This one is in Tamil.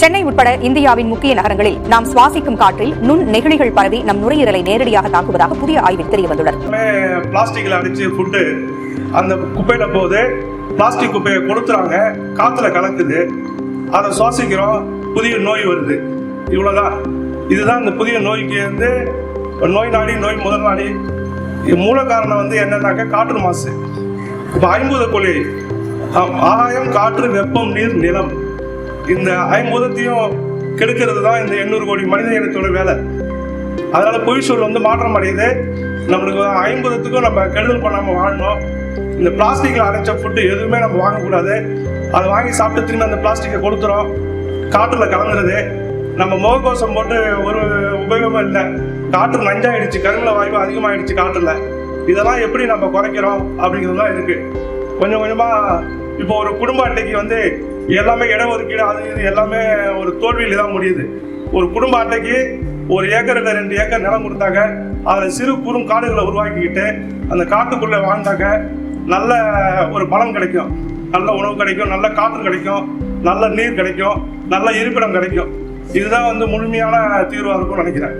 சென்னை உட்பட இந்தியாவின் முக்கிய நகரங்களில் நாம் சுவாசிக்கும் காற்றில் நுண் நெகிழிகள் பரவி நம் நுரையீரலை நேரடியாக தாக்குவதாக புதிய ஆய்வில் தெரியவந்துள்ளது. எல்லாமே பிளாஸ்டிக்கில் அடிச்சு ஃபுட்டு அந்த குப்பையில் போது பிளாஸ்டிக் குப்பையை கொளுத்துறாங்க காத்துல கலக்குது. அதை சுவாசிக்கிறோம் புதிய நோய் வருது. இவ்வளோதான் இதுதான் இந்த புதிய நோய்க்கு வந்து நோய் நாடி நோய் முதல் நாடி. மூல காரணம் வந்து என்னன்னாக்கா காற்று மாசு. இப்போ ஐம்பது கொலை ஆகாயம் காற்று வெப்பம் நீர் நிலம். இந்த ஐம்பூதத்தையும் கெடுக்கிறது தான் இந்த எண்ணூறு கோடி மனித இனத்தோட வேலை. அதனால பொய் சொல் வந்து மாற்றம் அடையுது. நம்மளுக்கு ஐம்பதுக்கும் நம்ம கெடுதல் பண்ணாம வாழணும். இந்த பிளாஸ்டிக்ல அடைச்ச ஃபுட்டு எதுவுமே நம்ம வாங்கக்கூடாது. அதை வாங்கி சாப்பிட்டு திரும்பி அந்த பிளாஸ்டிக்கை கொடுத்துறோம் காற்றில் கலந்துருது நம்ம முகக்கோசம் போட்டு ஒரு உபயோகமும் இல்லை. காற்று நஞ்சாயிடுச்சு. கருங்கில வாய்வு அதிகமாயிடுச்சு காற்றுல. இதெல்லாம் எப்படி நம்ம குறைக்கிறோம் அப்படிங்கிறது தான் இருக்கு. கொஞ்சம் கொஞ்சமா இப்போ ஒரு குடும்ப அட்டைக்கு வந்து எல்லாமே இட ஒதுக்கீடு அது இது எல்லாமே ஒரு தோல்வியில் தான் முடியுது. ஒரு குடும்ப அட்டைக்கு ஒரு ஏக்கர் இல்லை ரெண்டு ஏக்கர் நிலம் கொடுத்தாங்க. அதில் சிறு குறும் காடுகளை உருவாக்கிக்கிட்டு அந்த காட்டுக்குள்ளே வாழ்ந்தாக்க நல்ல ஒரு பலம் கிடைக்கும். நல்ல உணவு கிடைக்கும் நல்ல காற்று கிடைக்கும் நல்ல நீர் கிடைக்கும் நல்ல இருப்பிடம் கிடைக்கும். இதுதான் வந்து முழுமையான தீர்வாக இருக்கும்னு நினைக்கிறேன்.